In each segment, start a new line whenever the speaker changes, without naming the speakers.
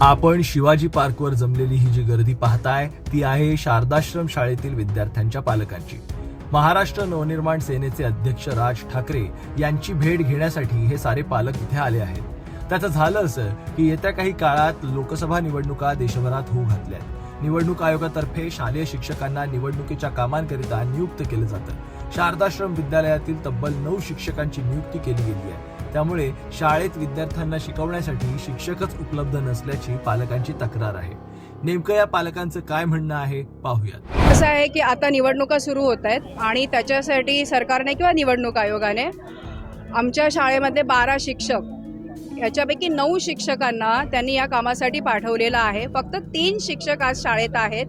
आपण शिवाजी पार्कवर जमलेली ही जी गर्दी पाहताय ती आहे शारदाश्रम शाळेतील विद्यार्थ्यांच्या पालकांची. महाराष्ट्र नवनिर्माण सेनेचे अध्यक्ष राज ठाकरे यांची भेट घेण्यासाठी हे सारे पालक इथे आले आहेत. त्याचं झालं असं की येत्या काही काळात लोकसभा निवडणुका देशभरात होऊ घातल्या निवडणूक आयोगातर्फे शालेय शिक्षकांना निवडणुकीच्या कामांकरिता नियुक्त केलं जातं. शारदाश्रम विद्यालयातील तब्बल नऊ शिक्षकांची नियुक्ती केली गेली आहे. त्यामुळे शाळेत विद्यार्थ्यांना शिकवण्यासाठी शिक्षकच उपलब्ध नसल्याची पालकांची तक्रार आहे. नेमकं या पालकांचं काय म्हणणं आहे पाहूयात.
कसं आहे की आता निवडणुका सुरू होत आहेत आणि त्याच्यासाठी सरकारने किंवा निवडणूक आयोगाने आमच्या शाळेमध्ये बारा शिक्षक याच्यापैकी नऊ शिक्षकांना त्यांनी या कामासाठी पाठवलेलं आहे. फक्त तीन शिक्षक आज शाळेत आहेत.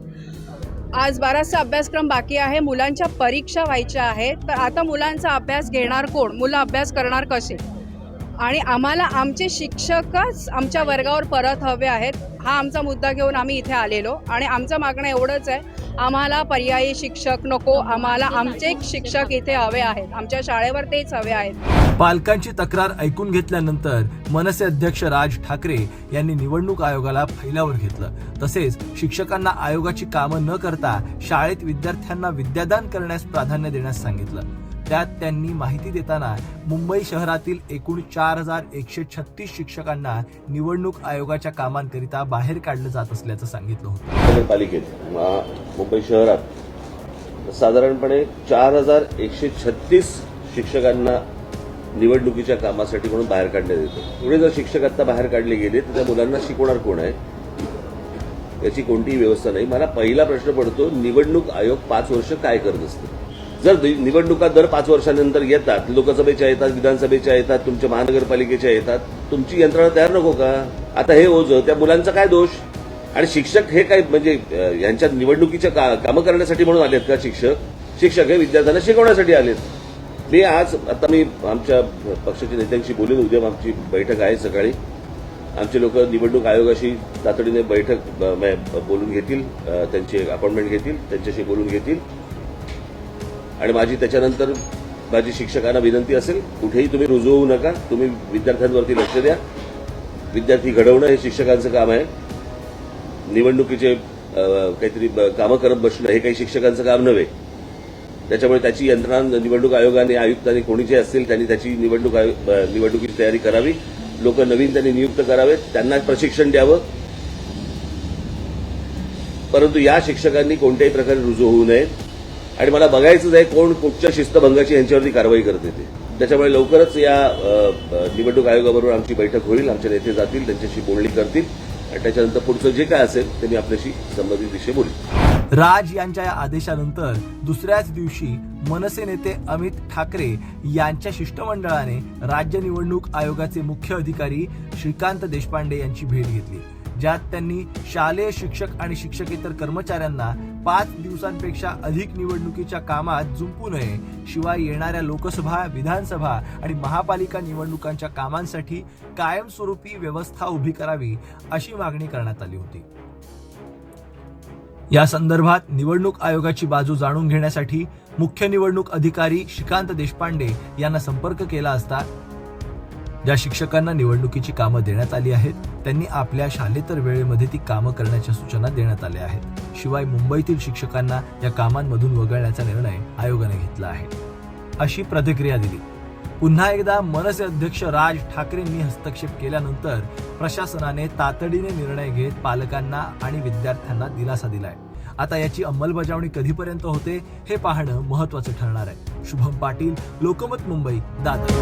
आज बराचसा अभ्यासक्रम बाकी आहे. मुलांच्या परीक्षा व्हायच्या आहेत. तर आता मुलांचा अभ्यास घेणार कोण? मुलं अभ्यास करणार कसे? आणि आम्हाला आमचे शिक्षकच आमच्या वर्गावर परत हवे आहेत. हा आमचा मुद्दा घेऊन आम्ही इथे आलेलो. आणि आमचं मागणं एवढंच आहे आम्हाला पर्यायी शिक्षक नको. आम्हाला आमचे शिक्षक इथे हवे आहेत. आमच्या शाळेवर तेच हवे आहेत.
पालकांची तक्रार ऐकून घेतल्यानंतर मनसे अध्यक्ष राज ठाकरे यांनी निवडणूक आयोगाला फैलावर घेतलं. तसेच शिक्षकांना आयोगाची कामं न करता शाळेत विद्यार्थ्यांना विद्यादान करण्यास प्राधान्य देण्यास सांगितलं. त्यात त्यांनी माहिती देताना मुंबई शहरातील एकूण चार हजार एकशे छत्तीस शिक्षकांना निवडणूक आयोगाच्या कामांकरिता बाहेर काढलं जात असल्याचं सांगितलं होतं.
नगरपालिकेत मुंबई शहरात साधारणपणे चार हजार एकशे छत्तीस शिक्षकांना निवडणुकीच्या कामासाठी म्हणून बाहेर काढण्यात येतं. पुढे जर शिक्षक आता बाहेर काढले गेले तर त्या मुलांना शिकवणार कोण आहे? याची कोणतीही व्यवस्था नाही. मला पहिला प्रश्न पडतो निवडणूक आयोग पाच वर्ष काय करत असतं? जर निवडणुका दर पाच वर्षानंतर येतात लोकसभेच्या येतात विधानसभेच्या येतात तुमच्या महानगरपालिकेच्या येतात तुमची यंत्रणा तयार नको का? आता हे ओझं त्या मुलांचा काय दोष? आणि शिक्षक हे काय म्हणजे यांच्या निवडणुकीच्या का, कामं करण्यासाठी म्हणून आलेत का शिक्षक? शिक्षक हे विद्यार्थ्यांना शिकवण्यासाठी आलेत. मी आज आता मी आमच्या पक्षाच्या नेत्यांशी बोलून उद्या आमची बैठक आहे सकाळी. आमचे लोक निवडणूक आयोगाशी तातडीने बैठक बोलून घेतील त्यांची अपॉइंटमेंट घेतील त्यांच्याशी बोलून घेतील. आणि माझी त्याच्यानंतर माझी शिक्षकांना विनंती असेल कुठेही तुम्ही रुजू होऊ नका तुम्ही विद्यार्थ्यांवरती लक्ष द्या. विद्यार्थी घडवणं हे शिक्षकांचं काम आहे. निवडणुकीचे काहीतरी ब- कामं करत बसणं हे काही शिक्षकांचं काम नव्हे. त्याच्यामुळे त्याची यंत्रणा निवडणूक आयोगाने आयुक्तांनी कोणी जे असतील त्यांनी त्याची निवडणूक आयो- निवडणुकीची तयारी करावी. लोक नवीन त्यांनी नियुक्त करावेत त्यांना प्रशिक्षण द्यावं. परंतु या शिक्षकांनी कोणत्याही प्रकारे रुजू होऊ नयेत. आणि मला बघायचंच आहे कोण कुठच्या शिस्तभंगाची यांच्यावरती कारवाई करते ते. त्याच्यामुळे लवकरच या निवडणूक आयोगाबरोबर आमची बैठक होईल आमचे नेते जातील त्यांच्याशी बोलणी करतील आणि त्याच्यानंतर पुढचं जे काय असेल ते मी आपल्याशी संबंधित विषय बोलेल
राज यांच्या या आदेशानंतर दुसऱ्याच दिवशी मनसे नेते अमित ठाकरे यांच्या शिष्टमंडळाने राज्य निवडणूक आयोगाचे मुख्य अधिकारी श्रीकांत देशपांडे यांची भेट घेतली ज्यात त्यांनी शालेय शिक्षक आणि शिक्षकेतर कर्मचाऱ्यांना पाच दिवसांपेक्षा अधिक निवडणुकीच्या कामात जुंपू नये. शिवाय येणाऱ्या लोकसभा विधानसभा आणि महापालिका निवडणुकांच्या कामांसाठी कायमस्वरूपी व्यवस्था उभी करावी अशी मागणी करण्यात आली होती. या संदर्भात निवडणूक आयोगाची बाजू जाणून घेण्यासाठी मुख्य निवडणूक अधिकारी श्रीकांत देशपांडे यांना संपर्क केला असता ज्या शिक्षकांना निवडणुकीची कामं देण्यात आली आहेत त्यांनी आपल्या शालेतर वेळेमध्ये ती कामं करण्याच्या सूचना देण्यात आल्या आहेत. शिवाय मुंबईतील शिक्षकांना या कामांमधून वगळण्याचा निर्णय आयोगाने घेतला आहे. अशी प्रतिक्रिया दिली. पुन्हा एकदा मनसे अध्यक्ष राज ठाकरेंनी हस्तक्षेप केल्यानंतर प्रशासनाने तातडीने निर्णय घेत पालकांना आणि विद्यार्थ्यांना दिलासा दिलाय. आता याची अंमलबजावणी कधीपर्यंत होते हे पाहणं महत्वाचं ठरणार आहे. शुभम पाटील लोकमत मुंबई दादर.